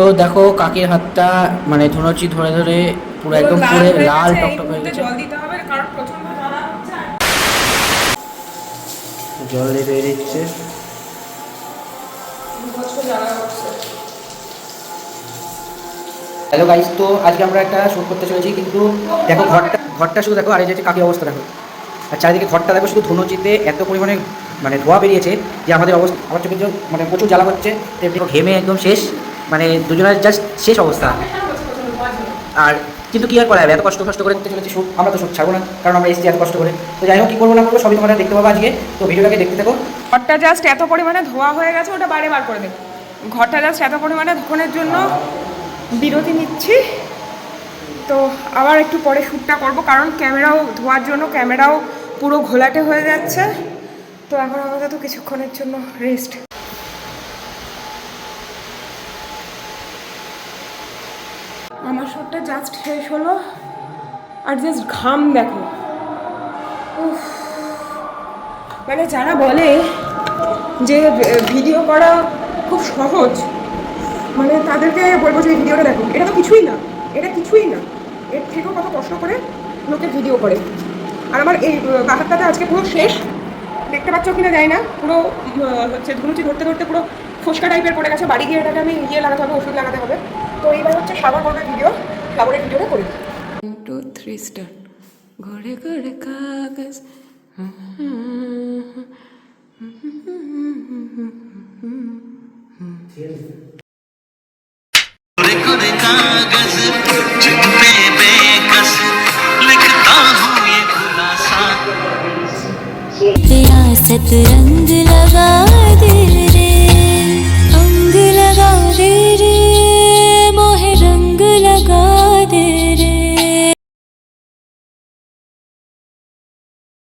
তো দেখো কাকির হাতটা মানে ধুনোচি ধরে ধরে পুরো একদম পুরো লাল টকটক হয়ে গেছে। জল দিতে হবে কারণ প্রচণ্ড জ্বালা হচ্ছে। জল দিয়ে দিয়ে দিচ্ছে। হ্যালো গাইস তো আজকে আমরা একটা শ্যুট করতে চলেছি কিন্তু দেখো ঘরটা ঘরটা শুধু দেখো আর এই যে কাকির অবস্থা দেখো। আর চারিদিকে ঘরটা দেখো শুধু ধুনোচিতে এত পরিমাণে মানে ধোয়া বেরিয়েছে যে আমাদের অবস্থা আমার চোখে মানে প্রচুর জ্বালা হচ্ছে ঘেমে একদম শেষ। মানে দুজনের জাস্ট শেষ অবস্থা। আর কিন্তু কি আর করা যাবে? এত কষ্ট কষ্ট করে করতে চলেছি শ্যুট আমরা তো শ্যুট ছাড়বো না, কারণ আমরা এসেছি এত কষ্ট করে। তো যাই হোক, কী করব না করব, সবই তোমরা দেখতে পাবো আজকে। তো ভিডিওটাকে দেখতে থাকো। ঘরটা জাস্ট এত পরিমাণে ধোয়া হয়ে গেছে, ওটা বারে বার করে দেবো ঘরটা জাস্ট এত পরিমাণে ধোনের জন্য বিরতি নিচ্ছি। তো আবার একটু পরে শ্যুটটা করব, কারণ ক্যামেরাও, ধোয়ার জন্য ক্যামেরাও পুরো ঘোলাটে হয়ে যাচ্ছে। তো এখন আমাদের তো কিছুক্ষণের জন্য রেস্ট আমার শ্যুটটা জাস্ট শেষ হলো আর জাস্ট ঘাম দেখো। মানে যারা বলে যে ভিডিও করা খুব সহজ মানে তাদেরকে বলব যে ভিডিওটা দেখো। এটা তো কিছুই না, এটা কিছুই না। এর থেকেও কত কষ্ট করে লোকে ভিডিও করে। আর আমার এই বাহারটাতে আজকে পুরো শেষ। দেখতে পাচ্ছ কিনা যায় না, পুরো হচ্ছে ধুনুচি ধরতে ধরতে পুরো ফোসকা টাইপের পড়ে গেছে বাড়ি গিয়ে এটাকে আমি ইয়ে লাগাতে হবে ওষুধ লাগাতে হবে তো এইবার হচ্ছে সাগর করবে ভিডিও সাগরের ভিডিওটা করি টু থ্রি স্টার ঘরে ঘরে কাগজ कोरे कोरे कागज जिन पे बेकस लिखता हूँ ये खुलासा रियासत रंग लगा